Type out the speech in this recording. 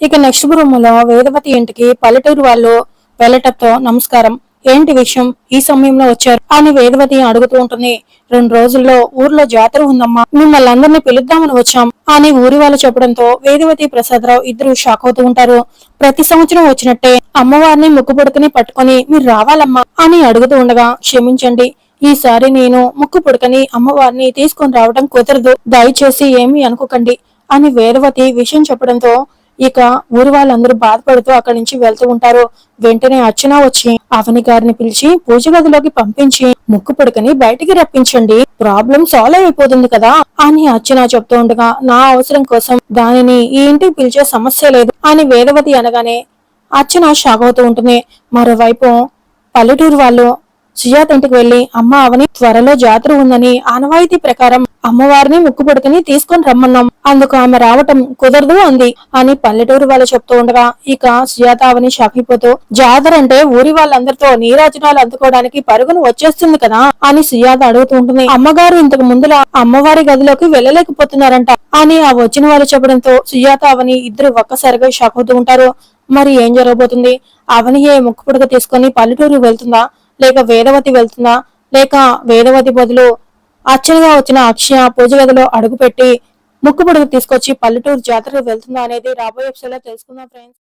ఇక నెక్స్ట్ గురుములో వేదవతి ఇంటికి పల్లెటూరు వాళ్ళు వెళ్ళటంతో నమస్కారం. ఏంటి విషయం? ఈ సమయంలో వచ్చారు అని వేదవతి అడుగుతూ ఉంటుంది. రెండు రోజుల్లో ఊర్లో జాతర ఉందమ్మా. మిమ్మల్ని అందరినీ పిలుద్దామని వచ్చాం అని ఊరి వాళ్ళు చెప్పడంతో వేదవతి ప్రసాదరావు ఇద్దరు షాక్ అవుతూ ఉంటారు. ప్రతి సంవత్సరం వచ్చినట్టే అమ్మవారిని ముక్కు పుడకని పట్టుకొని మీరు రావాలమ్మా అని అడుగుతూ ఉండగా క్షమించండి. ఈసారి నేను ముక్కు పుడకని అమ్మవారిని తీసుకొని రావడం కుదరదు. దయచేసి ఏమీ అనుకోకండి అని వేదవతి విషయం చెప్పడంతో ఇక ఊరి వాళ్ళందరూ బాధపడుతూ అక్కడి నుంచి వెళ్తూ ఉంటారు. వెంటనే అర్చన వచ్చి అవని గారిని పిలిచి పూజ గదిలోకి పంపించి ముక్కు పుడకని బయటికి రప్పించండి. ప్రాబ్లం సాల్వ్ అయిపోతుంది కదా అని అర్చన చెప్తూ ఉండగా నా అవసరం కోసం దానిని ఈ ఇంటికి పిలిచే సమస్య లేదు అని వేదవతి అనగానే అర్చన షాక్ అవుతూ ఉంటుంది. మరోవైపు పల్లెటూరు వాళ్ళు సుజాత ఇంటికి వెళ్ళి అమ్మ అవని త్వరలో జాతర ఉందని ఆనవాయితీ ప్రకారం అమ్మవారిని ముక్కు పుడకని తీసుకొని రమ్మన్నాం. అందుకు ఆమె రావటం కుదరదు అంది అని పల్లెటూరు వాళ్ళు చెప్తూ ఉండగా ఇక సుజాత అవని షాకిపోతూ జాతర అంటే ఊరి వాళ్ళందరితో నీరాజనాలు అందుకోవడానికి పరుగును వచ్చేస్తుంది కదా అని సుజాత అడుగుతూ ఉంటుంది. అమ్మగారు ఇంతకు ముందులా అమ్మవారి గదిలోకి వెళ్ళలేకపోతున్నారంట అని ఆ వచ్చిన వాళ్ళు చెప్పడంతో సుజాత అవని ఇద్దరు ఒక్కసారిగా షాక్ అవుతూ ఉంటారు. మరి ఏం జరగబోతుంది? అవనియే ముక్కు పుడక తీసుకొని పల్లెటూరు వెళ్తుందా? లేక వేదవతి వెళ్తుందా లేక వేదవతి బదులు అర్చనగా వచ్చిన అక్షయ పూజ గదిలో అడుగుపెట్టి ముక్కు పొడుగు తీసుకొచ్చి పల్లెటూరు జాతరకు వెళ్తుందా అనేది రాబోయే ఎపిసోడ్లో తెలుసుకుందాం ఫ్రెండ్స్